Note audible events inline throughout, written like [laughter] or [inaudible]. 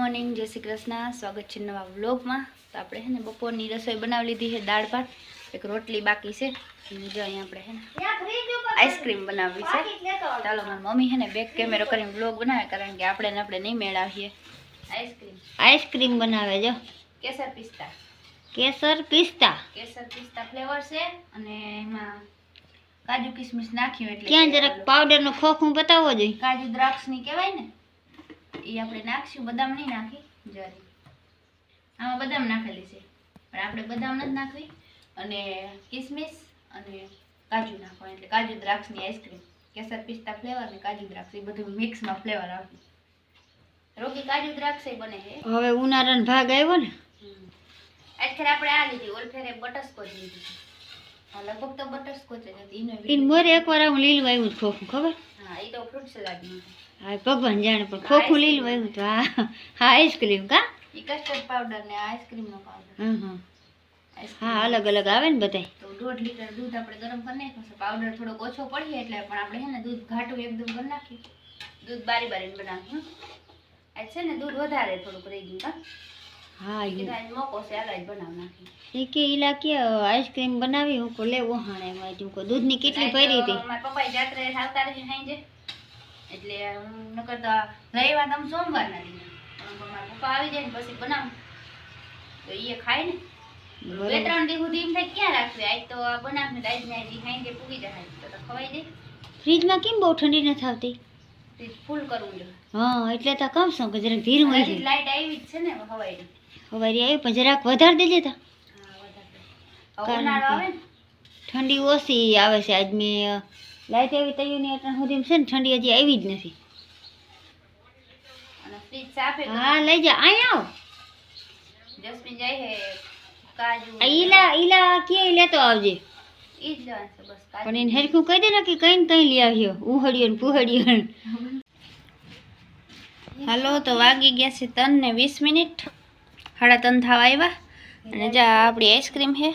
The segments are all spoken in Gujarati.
મોર્નિંગ જય શ્રી કૃષ્ણ. સ્વાગત છે નવા વ્લોગમાં. તો આપણે હે ને બપોરની રસોઈ બનાવી લીધી છે દાળ ભાત એક રોટલી બાકી છે. જો અહીંયા આપણે હે ને આઈસ્ક્રીમ બનાવવી છે. ચાલો મારી મમ્મી હે ને બેક કેમેરો કરીને વ્લોગ બનાવે કારણ કે આપણે ને આપણે નહીં મેળાવીએ. આઈસ્ક્રીમ. આઈસ્ક્રીમ બનાવે જો. કેસર પિસ્તા. કેસર પિસ્તા. કેસર પિસ્તા ફ્લેવર છે અને એમાં કાજુ કિસમિસ નાખ્યું એટલે ક્યાં જરાક પાવડરનો ખોખું બતાવવો જોઈએ? કાજુ દ્રાક્ષની કહેવાય ને? એ આપણે નાખશું બદામ નહીં નાખી જરી. આમાં બદામ નાખેલી છે. પણ આપણે બદામ નથી નાખવી. અને કિસમિસ અને કાજુ નાખો એટલે કાજુ દ્રાક્ષની આઈસ્ક્રીમ કેસર પિસ્તા ફ્લેવર ને કાજુ દ્રાક્ષ એ બધું મિક્સમાં ફ્લેવર આવે રોગી કાજુ દ્રાક્ષ બને છે. હવે ઉનાળાનો ભાગ આવ્યો ને? આજકાલ આપણે આ લીધી ઓલફેરે બટસ્કોચ લીધી લગભગ તો બટરસ્કોચ જ હતી ઈન મોરે એકવાર હું લીલું આવ્યું ખોખું ખબર? હા એ તો ફ્રૂટ સલાડનું હા ભગવાન જાણે પણ ખોખું લીલું આવ્યું તો હા હા આઈસ્ક્રીમ કા? એ કસ્ટર્ડ પાવડર ને આઈસ્ક્રીમનો પાવડર હા હા હા અલગ અલગ આવે ને બધાય. તો દોઢ લીટર દૂધ આપણે ગરમ કરી નાખ્યું પાવડર થોડોક ઓછો પડીએ એટલે પણ આપણે છે ને દૂધ ઘાટું એકદમ કરી નાખ્યું દૂધ બારી બારીને બનાવ્યું આજ છે ને દૂધ વધારે થોડુંક રહી ગયું કા હા એ કે ઈલા કે આઈસ્ક્રીમ બનાવી હું કો લેવો હાણે કો દૂધની કેટલી ભરી હતી? મારા પપ્પા જાત્રે આવતા રહે સાંજે. એટલે હું નકર તો રવિવાર તો આમ સોમવારના દિને મારા પપ્પા આવી જાય ને પછી બનાવ. તો એ ખાય ને. બે ત્રણ દી સુધી એમ થાય ક્યાં રાખવી આજ તો આજ ને આજ સાંજે પૂગી જાય. તો ખવાઈ જાય ફ્રીજમાં કેમ બહુ ઠંડી નથી આવતી? ફૂલ કરવું જોઈએ હા એટલે તો કમ શું કે જરાક ધીરું હોય લાઈટ આવી જ છે ને હવાઈ હવારી આવી પણ જરાક વધારે દેજે તા. ઠંડી ઓછી આવે છે. આજ મેં લાઈટ એવી તૈયું નહીં એટલે સુધી છે ને ઠંડી હજી આવી જ નથી. હા લઈ જા અહીંયા આવ. જસ્મીન જાય હે કાજુ ઈલા ઈલા કે લેતો આવજે. પણ એને હરખું કહી દે ને કે કઈ ને કઈ લઈ આવ્યો. ઉહડ્યો ને પુહડ્યો હાલો તો વાગી ગયા છે ત્રણ ને વીસ મિનિટ. સાડા ત્રણ થવા આવ્યા અને જા આપણી આઈસ્ક્રીમ છે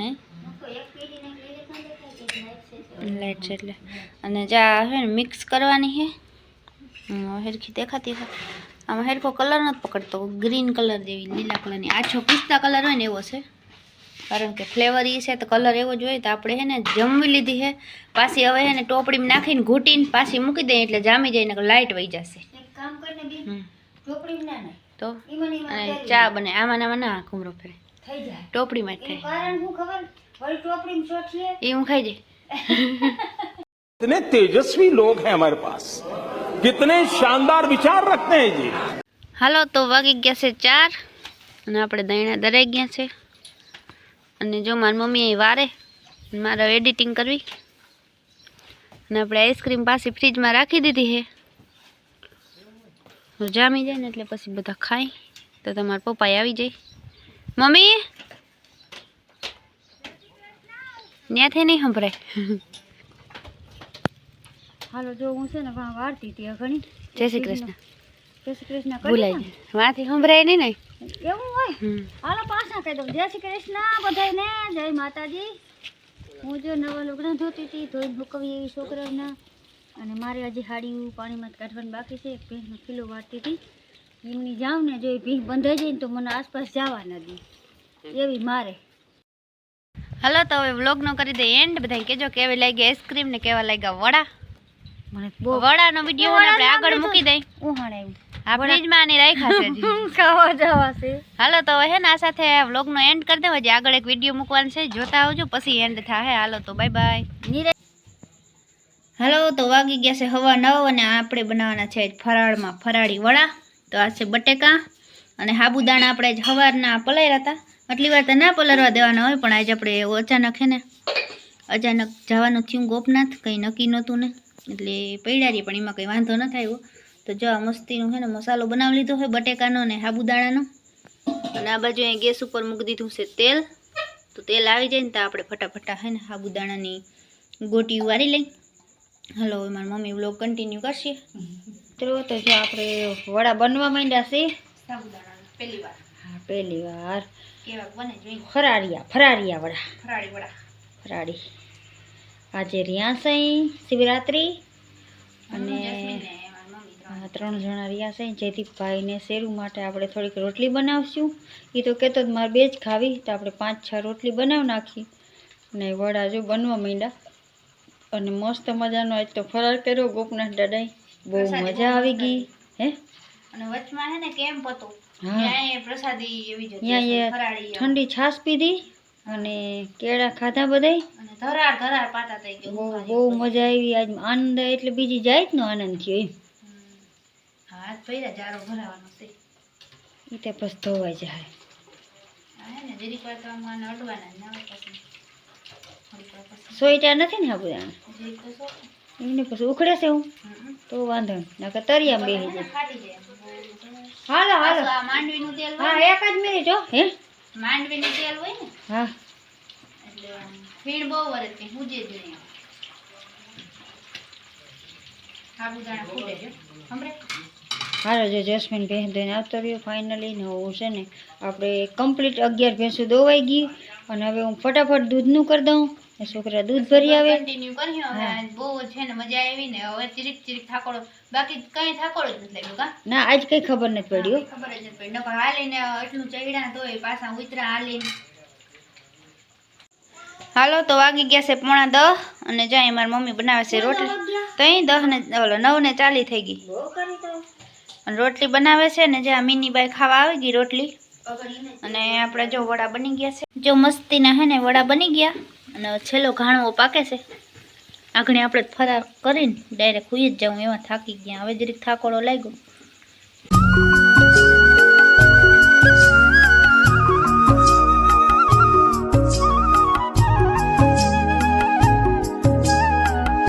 હે? લાઈટ છે એટલે. અને જા છે ને મિક્સ કરવાની છે હેરખી હરખી દેખાતી છે આમાં હેરખો કલર નથી પકડતો. ગ્રીન કલર જેવી લીલા કલરની આછો પિસ્તા કલર હોય ને એવો છે. કારણ કે ફ્લેવર એ છે તો કલર એવો જ હોય. તો આપણે છે ને જમવી લીધી છે પાછી હવે છે ને ટોપડીમાં નાખીને ઘૂંટીને પાછી મૂકી દઈએ એટલે જામી જાય ને લાઇટ વહી જશે. કામ કરીને બેન. હમ. ટોપડી ના નાખ. તો ઈમાં ને ઈમાં અને કરી ચા બને આમાં ને આમાં ના ઘૂમરો ફેરે થઈ જાય ટોપડીમાં જ એનું ખાય કારણ શું ખબર વળી ટોપડીમાં ચોટીએ એ હું ખાઈ જાય कितने तेजस्वी लोग हैं हमारे पास कितने शानदार विचार रखते हैं जी હાલો તો વાગી ગયા છે ચાર અને આપણે દહીણા દરાઈ ગયા છે અને જો મારી મમ્મી અહીં વારે મારે એડિટિંગ કરવી અને આપણે આઈસ્ક્રીમ પાછી ફ્રીજમાં રાખી દીધી છે તો જામી જાય ને એટલે પછી બધા ખાય. તો તમારા પપ્પાએ આવી જાય. મમ્મી! ત્યાંથી નહીં સંભળાય. હાલો જો હું છે ને વાળતી હતી ઘણી. જય શ્રી કૃષ્ણ. જય શ્રી કૃષ્ણ વાંથી સંભળાય નહીં ને. એવું હોય? હાલો પાછા કહી દઉં. જય શ્રી કૃષ્ણ બધાયને. જય માતાજી. હું જો નવા લુગડા ધોતી હતી ધોઈ ભૂકવી એવી છોકરાઓના. અને મારે હજી હાડી પાણીમાં કાઢવાની બાકી છે. એક કિલો વાળતી હતી. એમની જાઉં ને જો એ ભીંગ બંધાઈ જાય ને તો મને આસપાસ જવા ન દે. એવી મારે. હાલો તો હવે વ્લોગનો કરી દે એન્ડ બધા કેજો કેવી લાગી આઈસ્ક્રીમ ને કેવા લાગ્યા વડા? મને વડાનો વીડિયો આપણે આગળ મૂકી દઈ. ઉહાણ આવ્યું આ ફ્રીજમાં રાખ્યા છે [laughs] ખાવા જવા છે. હાલો તો હે ને આ સાથે વ્લોગનો એન્ડ કરી દેવો હજી આગળ એક વીડિયો મૂકવાનો છે. જોતા આવજો પછી એન્ડ થાય. હાલો તો બાય બાય નીરે હાલો, તો વાગી ગયા છે હવા નવ અને આપણે બનાવવાના છે ફરાળમાં ફરાળી વડા. તો આ છે બટેકા અને સાબુદાણા આપણે હવારના પલાળ્યા હતા. આટલી વાર તો ના પલરવા દેવાના હોય, પણ આજે આપણે અચાનક છે ને, અચાનક જવાનું થયું ગોપનાથ, કંઈ નક્કી નહોતું ને. એટલે પૈડારી પણ એમાં કંઈ વાંધો ન આવ્યો તો જો આ મસ્તીનું છે ને, મસાલો બનાવી લીધો હોય બટેકાનો ને સાબુદાણાનો અને આ બાજુ અહીં ગેસ ઉપર મૂકી દીધું છે તેલ. તો તેલ આવી જાય ને, તો આપણે ફટાફટા છે ને સાબુદાણાની ગોટી વારી લઈ. હલો, મારી મમ્મી વ્લોગ કન્ટિન્યુ કરશે. તો જો આપણે વડા બનવા માંડ્યા છે. પહેલી વાર. પહેલી ફરારિયા ફરાળિયા વડા. ફરાળી. વડા ફરાળી આજે રિયાસઈ સાઈ અને ત્રણ જણા રહ્યા છે. જયદીપભાઈ ને શેરું માટે આપણે થોડીક રોટલી બનાવશું. એ તો કહેતો જ મારે બે જ ખાવી. તો આપણે પાંચ છ રોટલી બનાવી નાખી. અને વડા જો બનવા માંડ્યા. અને મસ્ત મજાનો આજ તો ફરાર કર્યો ગોપનાથ દાદાએ. બહુ મજા આવી ગઈ હે? અને વચમાં હે ને કેમ્પ હતો. પ્રસાદી એવી ઠંડી છાશ પીધી અને કેળા ખાધા બધાય. અને ધરાર ધરાર પાતા થઈ ગયો બહુ બહુ મજા આવી આજ આનંદ એટલે બીજી જાય જ નો આનંદ થયો એમ. હાથ ભર્યા જારો ભરાવાનો છે. એ તે પછી ધોવાઈ જાય આ ને જરીક વાર તો અડવાના જ ના હોય પછી થોડીક વાર પછી સોઈટા નથી ને જરીક એમને પછી ઉખડે છે હું. તો વાંધો નકર તરિયામાં બેસી જાય. હાલો હાલો. માંડવીનું તેલ હા એક જ મિનિટ હો. હે? માંડવીનું તેલ હોય ને? હા. એટલે બહુ વરે કે હુજે જ નહીં. સાબુદાણા ફૂટે છે. હમરે હાલો જો જસ્મીન ભેંસ દઈને આવતો રહ્યો ફાઇનલી ને હું છે ને આપણે કમ્પ્લીટ અગિયાર ભેંસો દોવાઈ ગઈ. અને હવે હું ફટાફટ દૂધનું કરી દઉં. છોકરા દૂધ ભરી આવે. કન્ટિન્યુ કર્યું હવે બહુ છે ને મજા આવી ને હવે ચીરીક ચીરીક થાકોડો. બાકી કઈ થાકોડો જ નથી લાગ્યો કા? ના આજ કઈ ખબર નથી પડ્યું ખબર જ નથી પડી. નકર હાલીને એટલું ચડ્યા તોય પાછા ઉતરા હાલીને. હાલો તો વાગી ગયા છે પોણા દહ અને જાય મારી મમ્મી બનાવે છે રોટલી. તો અહીં દહ ને ઓલો નવ ને ચાલી થઈ ગઈ. અને રોટલી બનાવે છે ને જ્યાં મિનીબાઈ ખાવા આવી ગઈ રોટલી. અને આપણે જો વડા બની ગયા છે. જો મસ્તીના હે ને વડા બની ગયા. અને છેલ્લો ઘાણવો પાકે છે. આગળ આપણે ફરાર કરીને ડાયરેક્ટ હુઈ જ જાઉં એવા થાકી ગયા. હવે જરીક થાકોડો લાગ્યો.